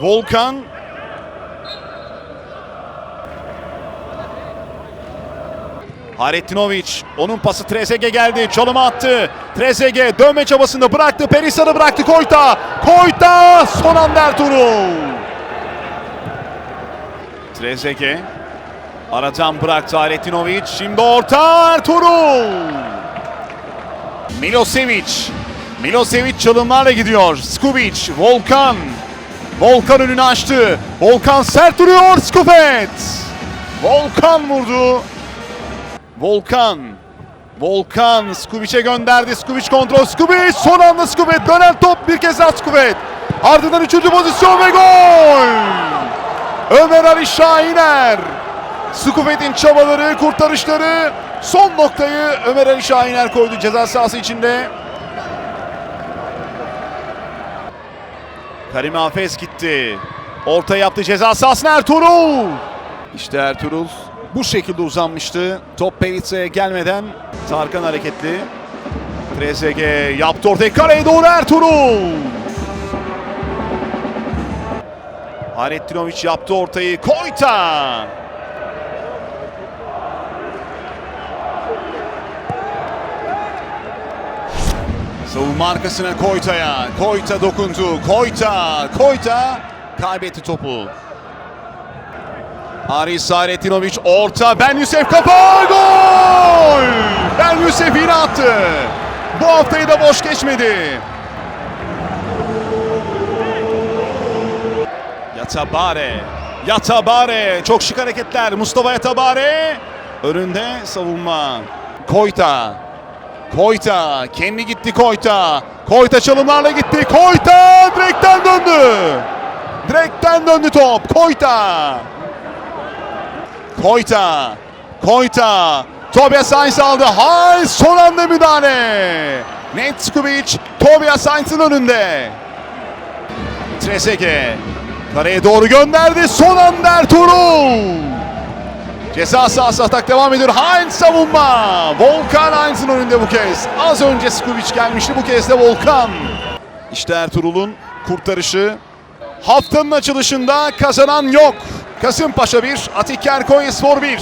Volkan. Haretinovic. Onun pası Trezeguet geldi. Çalıma attı. Trezeguet dönme çabasında bıraktı. Perisa'da bıraktı Koyta. Koyta son anda Ertuğrul. Trezeguet. Aradan bıraktı Haretinovic. Şimdi orta Ertuğrul. Milosevic. Milosevic çalımlarla gidiyor. Skubic, Volkan. Volkan önünü açtı. Volkan sert duruyor. Skufet. Volkan vurdu. Volkan. Volkan Skubic'e gönderdi. Skubic kontrol. Skubic son anda Skubet. Dönen top bir kez daha Skubet. Ardından üçüncü pozisyon ve gol. Ömer Ali Şahiner. Skubet'in çabaları, kurtarışları son noktayı Ömer Ali Şahiner koydu ceza sahası içinde. Karim Hafez gitti. Orta yaptı ceza sahasına Ertuğrul. İşte Ertuğrul bu şekilde uzanmıştı. Top Peritsa'ya gelmeden Tarkan hareketli. Trezeguet yaptı ortaya kaleye doğru Ertuğrul. Harettinovic yaptı ortayı. Koyta. Savunma arkasına Koyta'ya. Koyta dokundu. Koyta. Koyta kaybetti topu. Aris Haretinovic orta. Ben Yusuf kafa. Gol! Ben Yusuf yine attı. Bu haftayı da boş geçmedi. Yatabare. Yatabare. Çok şık hareketler. Mustafa Yatabare. Önünde savunma. Koyta. Koyta. Kendi gitti Koyta. Koyta çalımlarla gitti. Koyta direkten döndü. Direkten döndü top. Koyta. Koyta. Koyta. Tobias Sainz aldı. Heinz son anda müdahale. Net Skubic Tobias Sainz'ın önünde. Trezeguet. Kareye doğru gönderdi. Son anda Ertuğrul. Ceza sahası atak devam ediyor. Heinz savunma. Volkan Heinz'ın önünde bu kez. Az önce Skubic gelmişti. Bu kez de Volkan. İşte Ertuğrul'un kurtarışı. Haftanın açılışında kazanan yok. Kasımpaşa 1, Atiker Konyaspor 1.